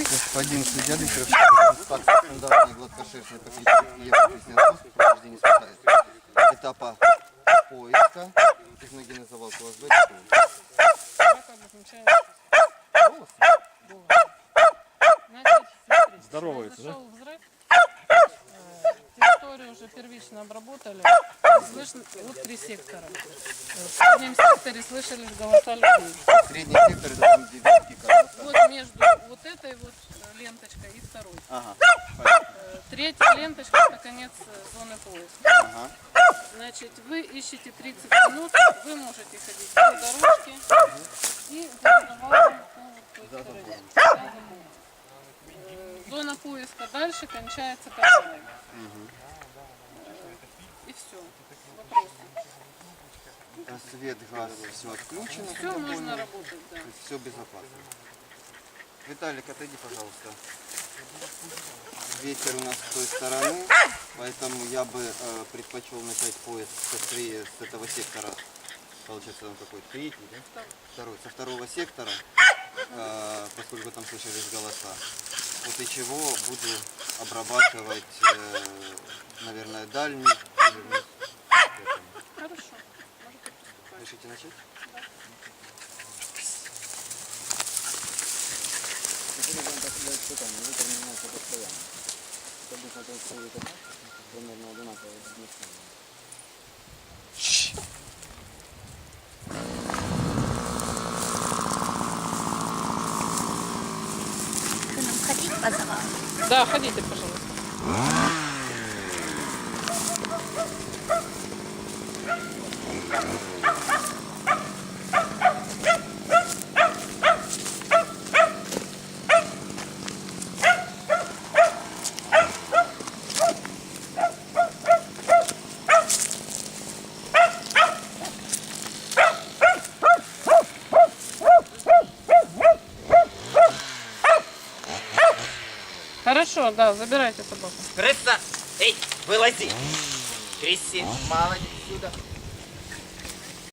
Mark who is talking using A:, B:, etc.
A: Господин судья Дмитриев, так, стандартный гладкошерстный покрытие еврокрестный насос при прохождении спасает. Этапа поиска, техногенезовал
B: смотрите,
C: Здоровается, да?
B: Территорию уже первично обработали, слышно, вот три сектора. В среднем секторе слышались голоса людей.
A: Средний сектор, это там корпус.
B: Вот между вот этой вот э, ленточкой и второй.
A: Ага,
B: Э, Третья ленточка это конец э, зоны поиска.
A: ага.
B: Значит, вы ищете 30 минут, вы можете ходить по дорожке и по вот той стороне. Зона поиска дальше кончается картиной. И все. Вопросы.
A: Свет, газ, все отключено.
B: Все, можно работать, да.
A: Все безопасно. Виталик, отойди, пожалуйста. Ветер у нас с той стороны, поэтому я бы э, предпочел начать поиск быстрее с этого сектора. Получается, он какой? Третий, да? Второй. Со второго сектора, э, поскольку там слышались голоса. После чего буду обрабатывать, э, наверное, дальний. Или вниз.
B: Хорошо. Можете приступать.
A: Решите начать?
D: Ты нам ходить позвал?
B: Да, ходите, пожалуйста. Хорошо, да, забирайте собаку.
E: Крыса, эй, вылази. Крисси, молодец сюда.